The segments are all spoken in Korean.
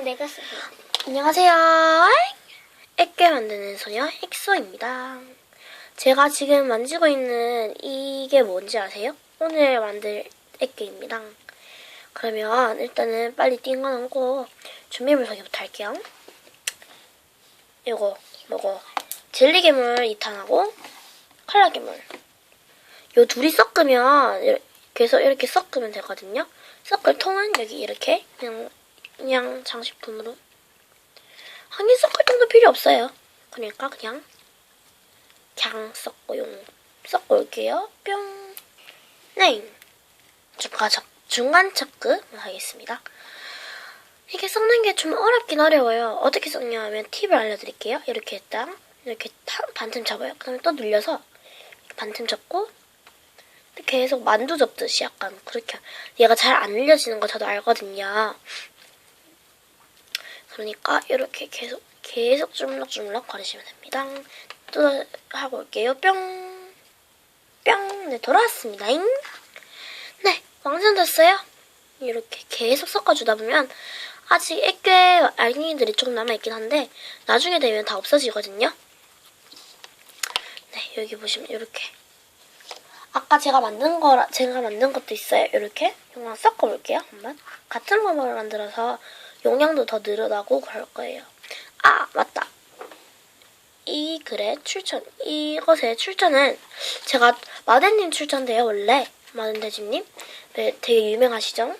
이건 내가 써. 안녕하세요. 액괴 만드는 소녀 힉소입니다. 제가 지금 만지고 있는 이게 뭔지 아세요? 오늘 만들 액괴입니다. 그러면 일단은 빨리 띵거 넣고 준비물 소개부터 할게요. 요거. 젤리 괴물 2탄하고 칼라 괴물. 요 둘이 섞으면 해서 이렇게 섞으면 되거든요. 섞을 통은 여기 이렇게 그냥 그냥 장식품으로 한개 섞을 정도 필요 없어요. 그러니까 그냥 그냥 섞고 용 섞고 올게요. 뿅. 네. 중간 척 중간 척급 하겠습니다. 이게 섞는 게 좀 어렵긴 어려워요. 어떻게 섞냐 하면 팁을 알려드릴게요. 이렇게 했다 이렇게 타- 반틈 잡아요. 그 다음에 또 눌려서 반틈 잡고 계속 만두 접듯이 약간 그렇게 얘가 잘안 늘려지는 거 저도 알거든요. 그러니까 이렇게 계속 계속 주물럭주물럭 거리시면 됩니다. 또 하고 올게요. 뿅. 뿅. 네, 돌아왔습니다. 잉. 네, 완성됐어요. 이렇게 계속 섞어주다 보면 아직 액괴 알갱이들이 조금 남아있긴 한데 나중에 되면 다 없어지거든요. 네, 여기 보시면 이렇게 아까 제가 만든 거라 제가 만든 것도 있어요. 이렇게 이거 섞어 볼게요. 한번 같은 방법을 만들어서 용량도 더 늘어나고 그럴 거예요. 아 맞다. 이 글의 출처 이것의 출처는 제가 마덴님 출처인데요. 원래 마덴대지님 네, 되게 유명하시죠?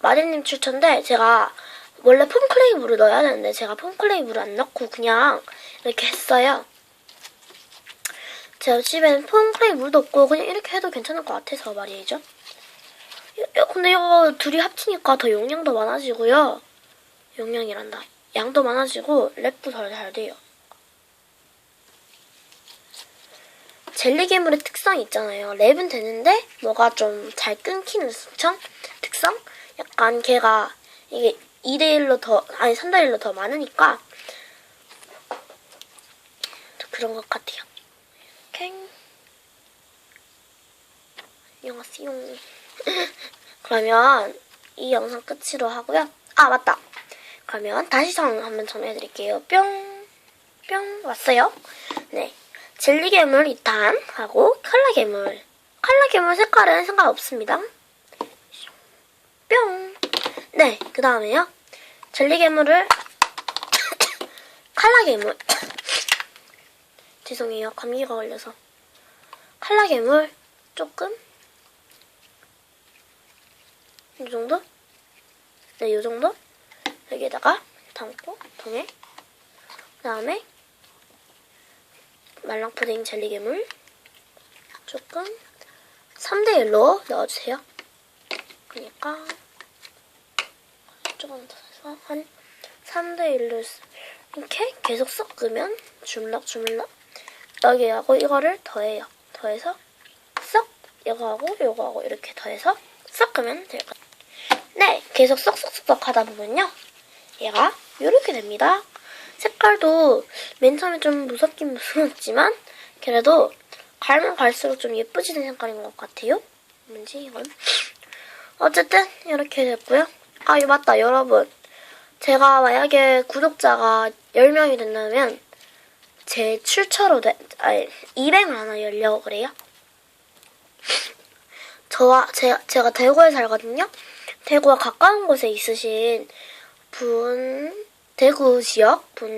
마덴님 출처인데 제가 원래 폼클레이 물을 넣어야 되는데 제가 폼클레이 물을 안 넣고 그냥 이렇게 했어요. 제 집에는 폼클레이 물도 없고 그냥 이렇게 해도 괜찮을 것 같아서 말이죠. 야, 근데 이거 둘이 합치니까 더 용량도 많아지고요. 용량이란다. 양도 많아지고 랩도 더잘 돼요. 젤리 괴물의 특성이 있잖아요. 랩은 되는데 뭐가 좀 잘 끊기는 특성? 특성? 약간 걔가 이게 2대1로 더 아니 3대1로 더 많으니까 그런 것 같아요. 이렇게 안녕하세요. 그러면 이 영상 끝으로 하고요. 아 맞다. 그러면 다시 정 한번 정리해드릴게요. 뿅, 뿅 왔어요. 네, 젤리 괴물 2탄 하고 칼라 괴물. 칼라 괴물 색깔은 상관없습니다. 뿅. 네, 그 다음에요. 젤리 괴물을 칼라 괴물. 죄송해요. 감기가 걸려서. 칼라 괴물 조금 이 정도? 네, 이 정도? 여기에다가 담고 통에 그 다음에 말랑 푸딩 젤리 괴물 조금 3대 1로 넣어주세요. 그러니까 조금 더 해서 한 3대 1로 이렇게 계속 섞으면 주물럭주물럭 여기하고 이거를 더해요. 더해서 섞 이거하고 이거하고 이렇게 더해서 섞으면 될 것 같아요. 네, 계속 쏙쏙쏙 하다 보면요. 얘가 이렇게 됩니다. 색깔도 맨 처음에 좀 무섭긴 무서웠지만 그래도 갈면 갈수록 좀 예뻐지는 색깔인 것 같아요. 뭔지 이건. 어쨌든 이렇게 됐고요. 아, 이 맞다, 여러분. 제가 만약에 구독자가 10명이 된다면 제 출처로 돼, 아니, 이름을 하나 열려고 그래요. 저와 제가, 제가 대구에 살거든요. 대구와 가까운 곳에 있으신 분, 대구 지역 분